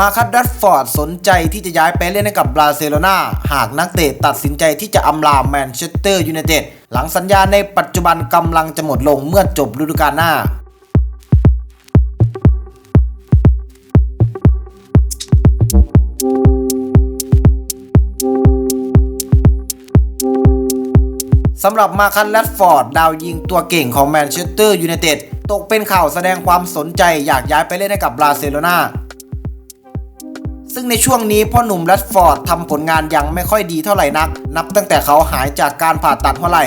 มาคัดรัดฟอร์ดสนใจที่จะย้ายไปเล่นให้กับบาร์เซโลนาหากนักเตะตัดสินใจที่จะอำลาแมนเชสเตอร์ยูไนเต็ดหลังสัญญาในปัจจุบันกำลังจะหมดลงเมื่อจบฤดูกาลหน้าสำหรับมาคันแรดฟอร์ด ดาวยิงตัวเก่งของแมนเชสเตอร์ยูไนเต็ดตกเป็นข่าวแสดงความสนใจอยากย้ายไปเล่นให้กับบาร์เซโลนา ซึ่งในช่วงนี้พ่อหนุ่มแรดฟอร์ดทำผลงานยังไม่ค่อยดีเท่าไหร่นัก นับตั้งแต่เขาหายจากการผ่าตัดหัวไหล่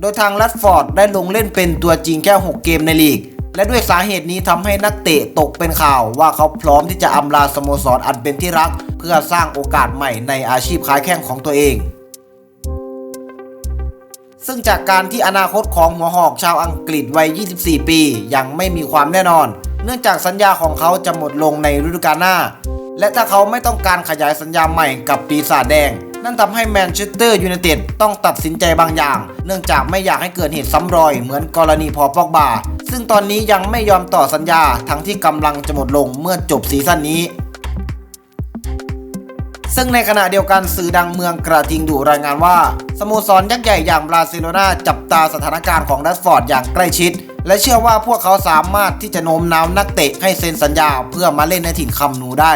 โดยทางแรดฟอร์ดได้ลงเล่นเป็นตัวจริงแค่ 6 เกมในลีก และด้วยสาเหตุนี้ทำให้นักเตะตกเป็นข่าวว่าเขาพร้อมที่จะอำลาสโมสรอันเป็นที่รัก เพื่อสร้างโอกาสใหม่ในอาชีพค้าแข้งของตัวเองซึ่งจากการที่อนาคตของหัวหอกชาวอังกฤษวัย 24 ปี ยังไม่มีความแน่นอน เนื่องจากสัญญาของเขาจะหมดลงในฤดูกาลหน้า และถ้าเขาไม่ต้องการขยายสัญญาใหม่กับปีศาจแดง นั่นทำให้แมนเชสเตอร์ยูไนเต็ดต้องตัดสินใจบางอย่าง เนื่องจากไม่อยากให้เกิดเหตุซ้ำรอยเหมือนกรณีพอปอกบา ซึ่งตอนนี้ยังไม่ยอมต่อสัญญาทั้งที่กำลังจะหมดลงเมื่อจบซีซั่นนี้ซึ่งในขณะเดียวกันสื่อดังเมืองกระทิงดูรายงานว่า สโมสรยักษ์ใหญ่อย่างบราซิโลนาจับตาสถานการณ์ของแรดฟอร์ดอย่างใกล้ชิด และเชื่อว่าพวกเขาสามารถที่จะโน้มน้าวนักเตะให้เซ็นสัญญาเพื่อมาเล่นในถิ่นคำนูได้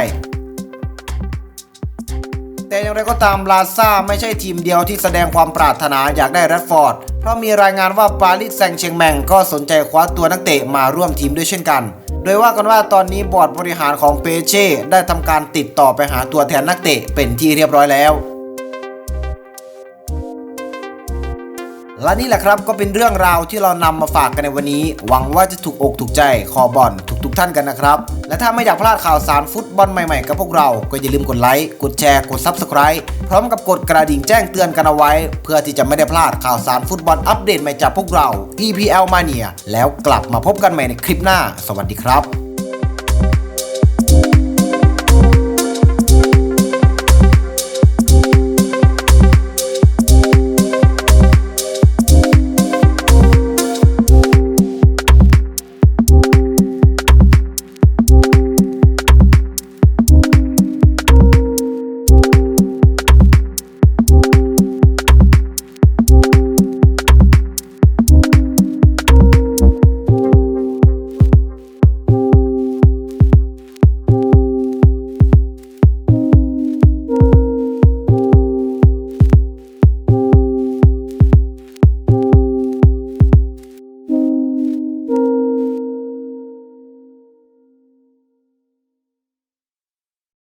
แต่อย่างไรก็ตามลาซ่าไม่ใช่ทีมเดียวที่แสดงความปรารถนาอยากได้แรดฟอร์ด เพราะมีรายงานว่าปารีสแซงเชียงแมงก็สนใจคว้าตัวนักเตะมาร่วมทีมด้วยเช่นกัน โดยว่ากันว่าตอนนี้บอร์ดบริหารของเปเช่ได้ทำการติดต่อไปหาตัวแทนนักเตะเป็นที่เรียบร้อยแล้ว และนี่แหละครับก็เป็นเรื่องราวที่เรานำมาฝากกันในวันนี้ หวังว่าจะถูกอกถูกใจคอบอลทุกๆท่านกันนะครับ และถ้าไม่อยากพลาดข่าวสารฟุตบอลใหม่ๆกับพวกเรา ก็อย่าลืมกดไลค์กดแชร์กด Subscribe พร้อมกับกดกระดิ่งแจ้งเตือนกันเอาไว้ เพื่อที่จะไม่ได้พลาดข่าวสารฟุตบอลอัปเดตใหม่จากพวกเรา EPL Mania แล้วกลับมาพบกันใหม่ในคลิปหน้า สวัสดีครับ